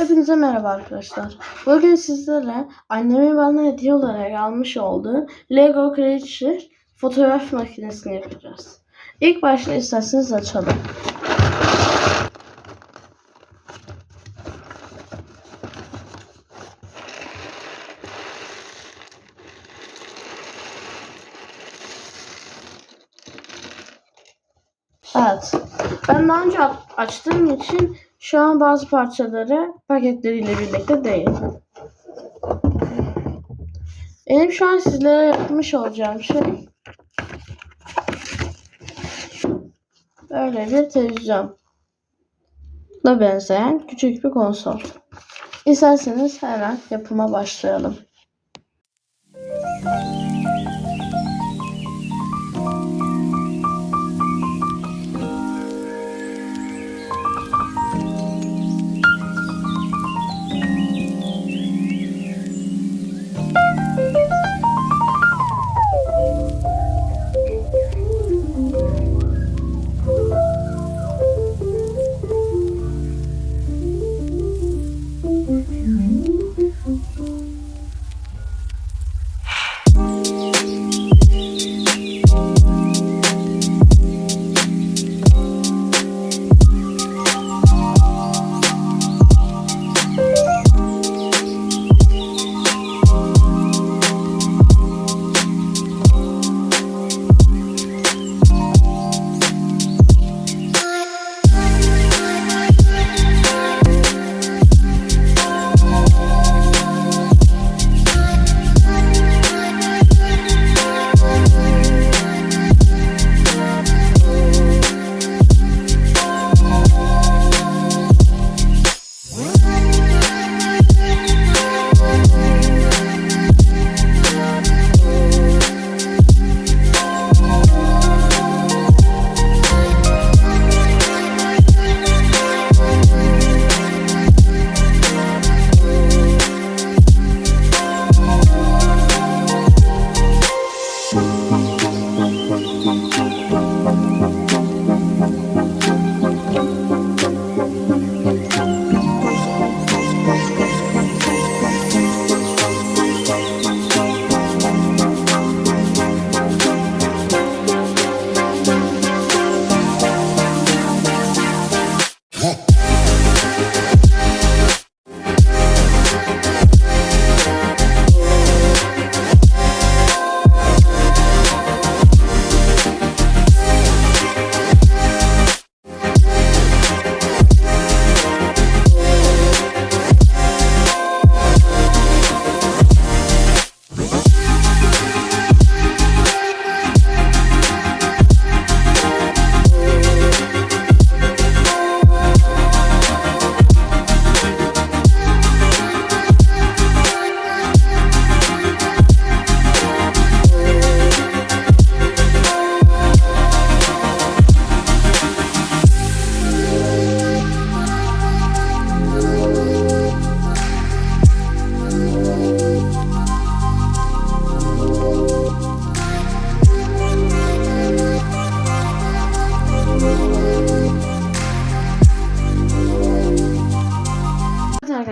Hepinize merhaba arkadaşlar. Bugün sizlere annemin bana hediye olarak almış olduğu Lego Creature fotoğraf makinesini yapacağız. İlk başta isterseniz açalım. Evet. Ben daha önce açtığım için şu an bazı parçaları paketleriyle birlikte değil. Benim şu an sizlere yapmış olacağım şey böyle bir televizyon da benzeyen küçük bir konsol. İsterseniz hemen yapıma başlayalım. Evet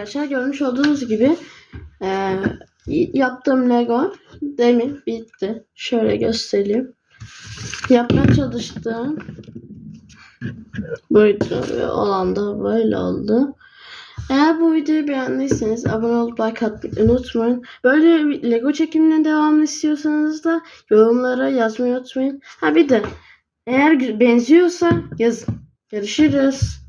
arkadaşlar görmüş olduğunuz gibi eee, yaptığım Lego demin bitti. Şöyle göstereyim. Yapmaya çalıştığım buydu ve olan da böyle oldu. Eğer bu videoyu beğendiyseniz abone olup like atmayı unutmayın. Böyle Lego çekimine devam istiyorsanız da yorumlara yazmayı unutmayın. Ha bir de eğer benziyorsa yazın. Görüşürüz.